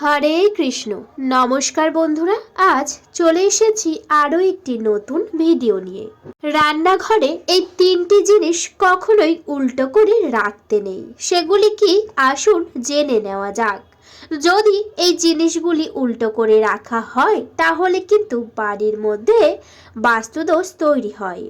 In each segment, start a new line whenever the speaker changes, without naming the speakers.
হরে কৃষ্ণ। নমস্কার বন্ধুরা, আজ চলে এসেছি আরও একটি নতুন ভিডিও নিয়ে। রান্নাঘরে এই তিনটি জিনিস কখনোই উল্টো করে রাখতে নেই। সেগুলি কি? আসুন জেনে নেওয়া যাক। যদি এই জিনিসগুলি উল্টো করে রাখা হয়, তাহলে কিন্তু বাড়ির মধ্যে বাস্তুদোষ তৈরি হয়।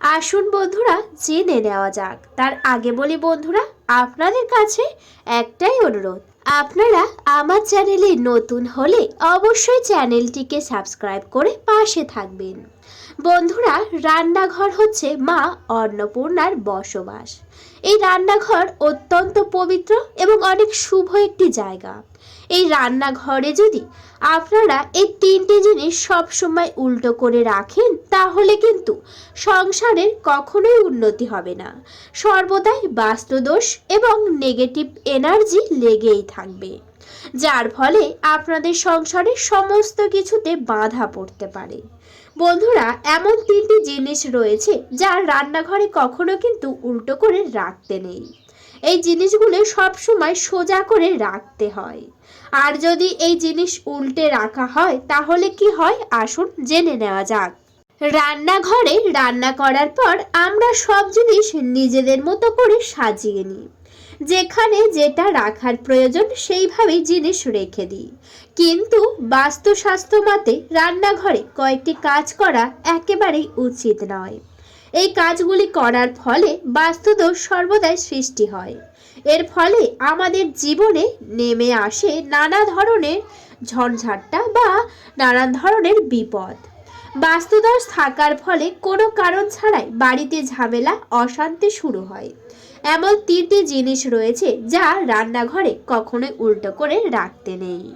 আসুন বন্ধুরা, জেনে নেওয়া যাক। তার আগে বলি বন্ধুরা, আপনাদের কাছে একটাই অনুরোধ। আপনারা আমার চ্যানেলে নতুন হলে অবশ্যই চ্যানেলটিকে সাবস্ক্রাইব করে পাশে থাকবেন। বন্ধুরা, রান্নাঘর হচ্ছে মা অন্নপূর্ণার বসবাস। এই রান্নাঘর অত্যন্ত পবিত্র এবং অনেক শুভ একটি জায়গা। এই রান্নাঘরে যদি আপনারা এই তিনটে জিনিস সবসময় উল্টো করে রাখেন, তাহলে কিন্তু সংসারের কখনোই উন্নতি হবে না। সর্বদাই বাস্তুদোষ এবং নেগেটিভ এনার্জি লেগেই থাকবে। যার ফলে আপনাদের সংসারে সমস্ত কিছুতে বাধা পড়তে পারে। বন্ধুরা, এমন তিনটি জিনিস রয়েছে যা রান্নাঘরে কখনো কিন্তু উল্টো করে রাখতে নেই। এই জিনিসগুলো সবসময় সোজা করে রাখতে হয়। আর যদি এই জিনিস উল্টে রাখা হয়, তাহলে কি হয়? আসুন জেনে নেওয়া যাক। রান্নাঘরে রান্না করার পর আমরা সব জিনিস নিজেদের মতো করে সাজিয়ে নিই। যেখানে যেটা রাখার প্রয়োজন, সেইভাবেই জিনিস রেখে দিই। কিন্তু বাস্তুস্বাস্থ্য মতে রান্নাঘরে কয়েকটি কাজ করা একেবারেই উচিত নয়। এই কাজগুলি করার ফলে বাস্তুদোষ সর্বদাই সৃষ্টি হয়। এর ফলে আমাদের জীবনে নেমে আসে নানা ধরনের ঝঞ্ঝাট্টা বা নানান ধরনের বিপদ। বাস্তুদোষ থাকার ফলে কোনো কারণ ছাড়াই বাড়িতে ঝামেলা, অশান্তি শুরু হয়। এমন তিনটি জিনিস রয়েছে যা রান্নাঘরে কখনোই উল্টো করে রাখতে নেই।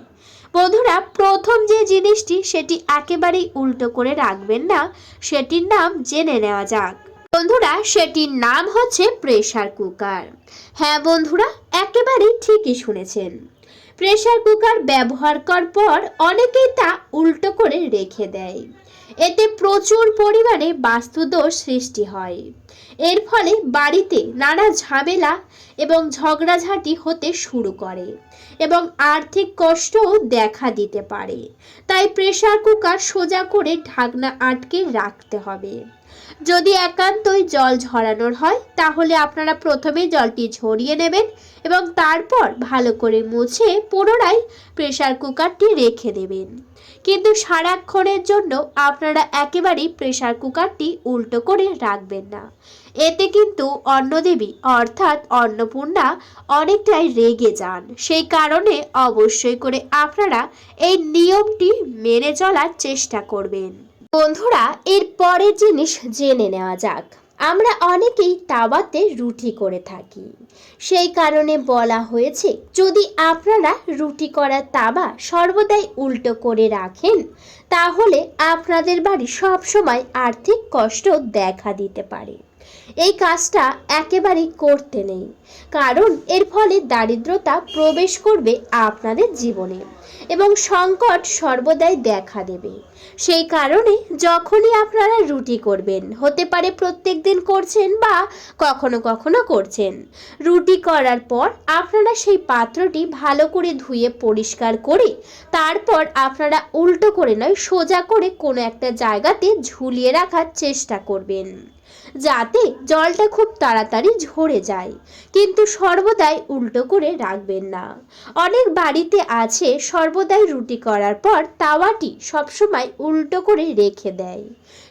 বন্ধুরা, প্রথম যে জিনিসটি সেটি একেবারেই উল্টো করে রাখবেন না, সেটির নাম জেনে নেওয়া যাক। বন্ধুরা, সেটির নাম হচ্ছে প্রেশার কুকার। হ্যাঁ বন্ধুরা, একেবারেই ঠিকই শুনেছেন। প্রেশার কুকার ব্যবহার করার পর অনেকেই তা উল্টো করে রেখে দেয়। এতে প্রচুর পরিমাণে বাস্তুদোষ সৃষ্টি হয়। এর ফলে বাড়িতে নানা ঝামেলা এবং ঝগড়াঝাটি হতে শুরু করে এবং আর্থিক কষ্টও দেখা দিতে পারে। তাই প্রেশার কুকার সোজা করে ঢাকনা আটকে রাখতে হবে। যদি একান্তই জল ঝরানোর হয়, তাহলে আপনারা প্রথমে জলটি ঝরিয়ে নেবেন এবং তারপর ভালো করে মুছে পুনরায় প্রেশার কুকারটি রেখে দেবেন। কিন্তু সারাক্ষণের জন্য আপনারা একেবারেই প্রেশার কুকারটি উল্টো করে রাখবেন না। এতে কিন্তু অন্নদেবী অর্থাৎ অন্নপূর্ণা অনেকটাই রেগে যান। সেই কারণে অবশ্যই করে আপনারা এই নিয়মটি মেনে চলার চেষ্টা করবেন। বন্ধুরা, এর পরের জিনিস জেনে নেওয়া যাক। আমরা অনেকেই তাওয়াতে রুটি করে থাকি। সেই কারণে বলা হয়েছে, যদি আপনারা রুটি করা তাওয়া সর্বদাই উল্টো করে রাখেন, তাহলে আপনাদের বাড়ি সবসময় আর্থিক কষ্ট দেখা দিতে পারে। এই কাজটা একেবারেই করতে নেই। কারণ এর ফলে দারিদ্রতা প্রবেশ করবে আপনাদের জীবনে এবং সংকট সর্বদাই দেখা দেবে। সেই কারণে যখনই আপনারা রুটি করবেন, হতে পারে প্রত্যেক দিন করছেন বা কখনো কখনো করছেন, রুটি করার পর আপনারা সেই পাত্রটি ভালো করে ধুয়ে পরিষ্কার করে, তারপর আপনারা উল্টো করে নয়, সোজা করে কোনো একটা জায়গাতে ঝুলিয়ে রাখার চেষ্টা করবেন। যাতে জলটা খুব তাড়াতাড়ি ঝরে যায়। কিন্তু সর্বদাই উল্টো করে রাখবেন না। অনেক বাড়িতে আছে সর্বদাই রুটি করার পর তাওয়াটি সবসময় উল্টো করে রেখে দেয়।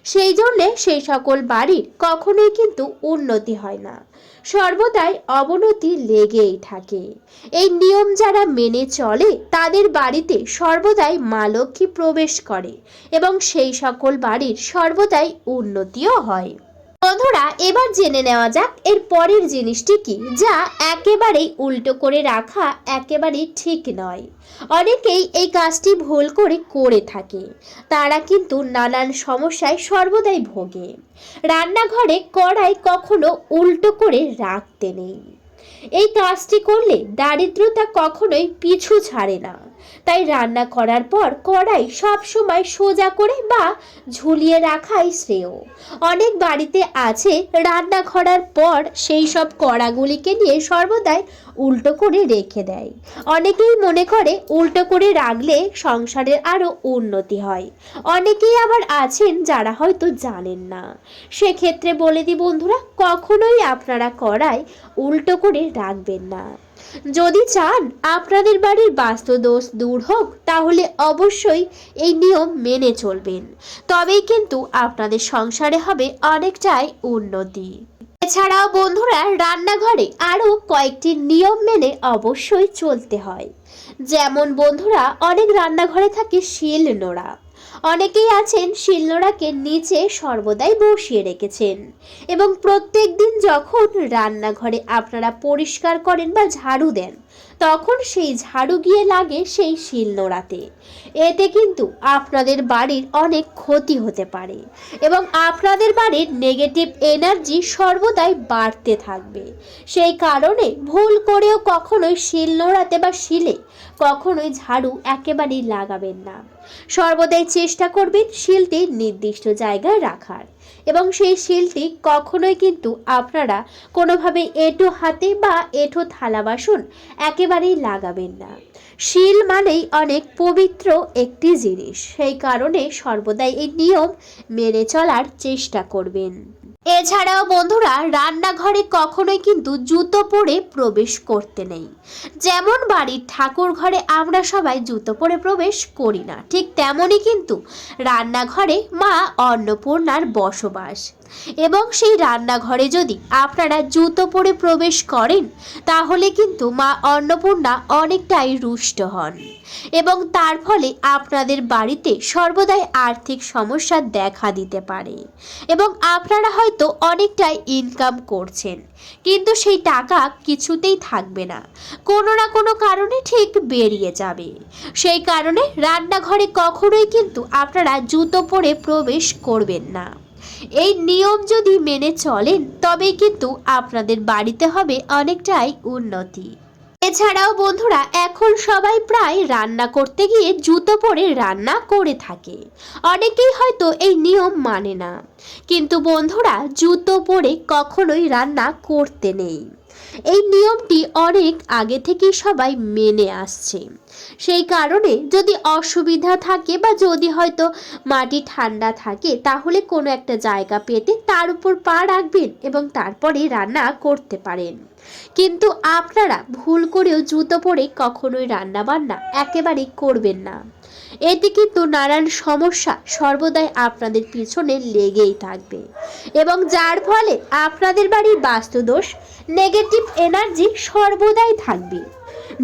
সেই জন্যে সেই সকল বাড়ির কখনোই কিন্তু উন্নতি হয় না। সর্বদাই অবনতি লেগেই থাকে। এই নিয়ম যারা মেনে চলে, তাদের বাড়িতে সর্বদাই মা লক্ষ্মী প্রবেশ করে এবং সেই সকল বাড়ির সর্বদাই উন্নতিও হয়। বন্ধুরা, এবার জেনে নেওয়া যাক এর পরের জিনিসটি কি, যা একেবারেই উল্টো করে রাখা একেবারেই ঠিক নয়। অনেকেই এই কাজটি ভুল করে করে থাকে। তারা কিন্তু নানান সমস্যায় সর্বদাই ভোগে। রান্নাঘরে কড়াই কখনো উল্টো করে রাখতে নেই। এই কাজটি করলে দারিদ্রতা কখনোই পিছু ছাড়ে না। তাই রান্না করার পর কড়াই সবসময় সোজা করে বা ঝুলিয়ে রাখাই শ্রেয়। অনেক বাড়িতে আছে রান্না করার পর সেই সব কড়াগুলিকে নিয়ে সর্বদাই উল্টো করে রেখে দেয়। অনেকেই মনে করে উল্টো করে রাখলে সংসারের আরও উন্নতি হয়। অনেকেই আবার আছেন যারা হয়তো জানেন না। সেক্ষেত্রে বলে দিই বন্ধুরা, কখনোই আপনারা কড়াই উল্টো করে রাখবেন না। যদি চান আপনাদের বাড়ির বাস্তুদোষ দূর হোক, তাহলে অবশ্যই এই নিয়ম মেনে চলবেন। তবেই কিন্তু আপনাদের সংসারে হবে অনেকটাই উন্নতি। এছাড়াও বন্ধুরা, রান্নাঘরে আরও কয়েকটি নিয়ম মেনে অবশ্যই চলতে হয়। যেমন বন্ধুরা, অনেক রান্নাঘরে থাকে শিল নোড়া অনেকেই আছেন শিলনোড়াকে নিচে সর্বদাই বসিয়ে রেখেছেন। এবং প্রত্যেক দিন যখন রান্নাঘরে আপনারা পরিষ্কার করেন বা ঝাড়ু দেন, তখন সেই ঝাড়ু গিয়ে লাগে সেই শিলনোড়াতে। এতে কিন্তু আপনাদের বাড়ির অনেক ক্ষতি হতে পারে এবং আপনাদের বাড়ির নেগেটিভ এনার্জি সর্বদাই বাড়তে থাকবে। সেই কারণে ভুল করেও কখনোই শিলনোড়াতে বা শিলে কখনোই ঝাড়ু একেবারেই লাগাবেন না। সর্বদাই চেষ্টা করবেন শিলটি নির্দিষ্ট জায়গায় রাখার। এবং সেই শিলটি কখনোই কিন্তু আপনারা কোনোভাবে এঁটো হাতে বা এঁটো থালা বাসন একেবারেই লাগাবেন না। শিল মানেই অনেক পবিত্র একটি জিনিস। সেই কারণে সর্বদাই এই নিয়ম মেনে চলার চেষ্টা করবেন। এছাড়াও বন্ধুরা, রান্নাঘরে কখনোই কিন্তু জুতো পরে প্রবেশ করতে নেই। যেমন বাড়ির ঠাকুর ঘরে আমরা সবাই জুতো পরে প্রবেশ করি না, ঠিক তেমনই কিন্তু রান্নাঘরে মা অন্নপূর্ণার বসবাস। এবং সেই রান্নাঘরে যদি আপনারা জুতো পরে প্রবেশ করেন, তাহলে কিন্তু মা অন্নপূর্ণা অনেকটাই রুষ্ট হন। এবং তার ফলে আপনাদের বাড়িতে সর্বদাই আর্থিক সমস্যা দেখা দিতে পারে। এবং আপনারা হয়তো অনেকটাই ইনকাম করছেন। কিন্তু সেই টাকা কিছুতেই থাকবে না। কোনো না কোনো কারণে ঠিক বেরিয়ে যাবে। সেই কারণে রান্নাঘরে কখনোই কিন্তু আপনারা জুতো পরে প্রবেশ করবেন না। এই নিয়ম যদি মেনে চলেন, তবেই কিন্তু আপনাদের বাড়িতে হবে অনেকটাই উন্নতি। এছাড়াও বন্ধুরা, এখন সবাই প্রায় রান্না করতে গিয়ে জুতো পরে রান্না করে থাকে। অনেকেই হয়তো এই নিয়ম মানে না। কিন্তু বন্ধুরা, জুতো পরে কখনোই রান্না করতে নেই। এই নিয়মটি অনেক আগে থেকেই সবাই মেনে আসছে। সেই কারণে যদি অসুবিধা থাকে বা যদি হয়তো মাটি ঠান্ডা থাকে, তাহলে কোনো একটা জায়গা পেতে তার উপর পা রাখবেন এবং তারপরে রান্না করতে পারেন। কিন্তু আপনারা ভুল করেও জুতো পরে কখনোই রান্না বান্না একেবারেই করবেন না। এতে কিন্তু নানান সমস্যা সর্বদাই আপনাদের পিছনে লেগেই থাকবে। এবং যার ফলে আপনাদের বাড়ির বাস্তুদোষ নেগেটিভ এনার্জি সর্বদাই থাকবে।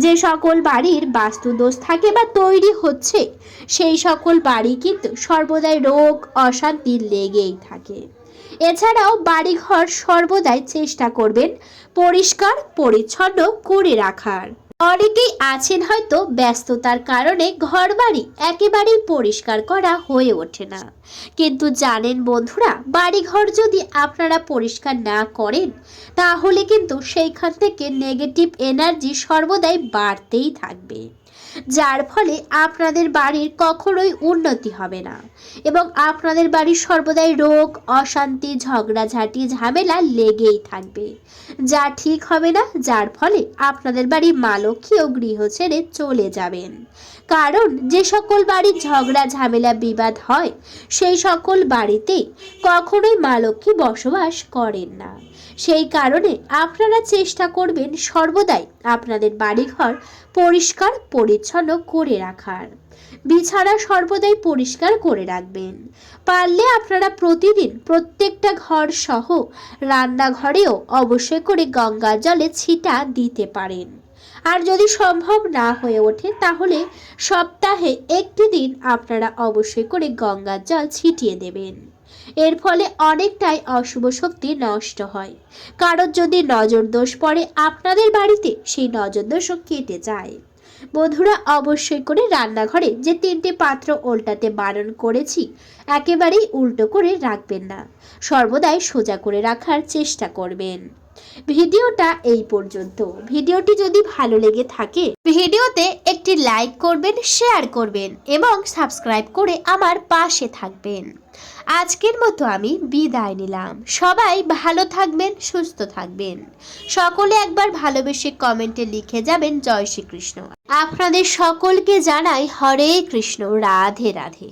যে সকল বাড়ির বাস্তুদোষ থাকে বা তৈরি হচ্ছে, সেই সকল বাড়ি কিন্তু সর্বদাই রোগ, অশান্তি লেগেই থাকে। এছাড়াও বাড়িঘর সর্বদাই চেষ্টা করবেন পরিষ্কার, পরিচ্ছন্ন করে রাখার। অনেকেই আছেন হয়তো ব্যস্ততার কারণে ঘরবাড়ি একেবারেই পরিষ্কার করা হয়ে ওঠে না। কিন্তু জানেন বন্ধুরা, বাড়িঘর যদি আপনারা পরিষ্কার না করেন, তাহলে কিন্তু সেইখান থেকে নেগেটিভ এনার্জি সর্বদাই বাড়তেই থাকবে। যার ফলে আপনাদের বাড়ির কখনোই উন্নতি হবে না। এবং আপনাদের বাড়ির সর্বদাই রোগ, অশান্তি, ঝগড়াঝাটি, ঝামেলা লেগেই থাকবে। যা ঠিক হবে না, যার ফলে আপনাদের বাড়ি মা লক্ষ্মী ও গৃহ ছেড়ে চলে যাবেন। কারণ যে সকল বাড়ির ঝগড়া, ঝামেলা, বিবাদ হয়, সেই সকল বাড়িতে কখনোই মা লক্ষ্মী বসবাস করেন না। সেই কারণে আপনারা চেষ্টা করবেন সর্বদাই আপনাদের বাড়িঘর পরিষ্কার, পরিচ্ছন্ন করে রাখার। বিছানা সর্বদাই পরিষ্কার করে রাখবেন। পারলে আপনারা প্রতিদিন প্রত্যেকটা ঘর সহ রান্নাঘরেও অবশ্যই করে গঙ্গা জলে ছিটা দিতে পারেন। আর যদি সম্ভব না হয়ে ওঠে, তাহলে সপ্তাহে একটি দিন আপনারা অবশ্যই করে গঙ্গার জল ছিটিয়ে দেবেন। এর ফলে অনেকটাই অশুভ শক্তি নষ্ট হয়। কারোর যদি নজর দোষ পড়ে, আপনাদের বাড়িতে সেই নজর দোষও কেটে যায়। বন্ধুরা, অবশ্যই করে রান্নাঘরে যে তিনটে পাত্র উল্টাতে বারণ করেছি, একেবারেই উল্টো করে রাখবেন না। সর্বদাই সোজা করে রাখার চেষ্টা করবেন। ভিডিওটা এই পর্যন্ত। ভিডিওটি যদি ভালো লেগে থাকে, ভিডিওতে একটি লাইক করবেন, শেয়ার করবেন এবং সাবস্ক্রাইব করে আমার পাশে থাকবেন। আজকের মতো আমি বিদায় নিলাম। সবাই ভালো থাকবেন, সুস্থ থাকবেন। সকলে একবার ভালোবেসে কমেন্টে লিখে যাবেন, জয় শ্রীকৃষ্ণ। আপনাদের সকলকে জানাই হরে কৃষ্ণ, রাধে রাধে।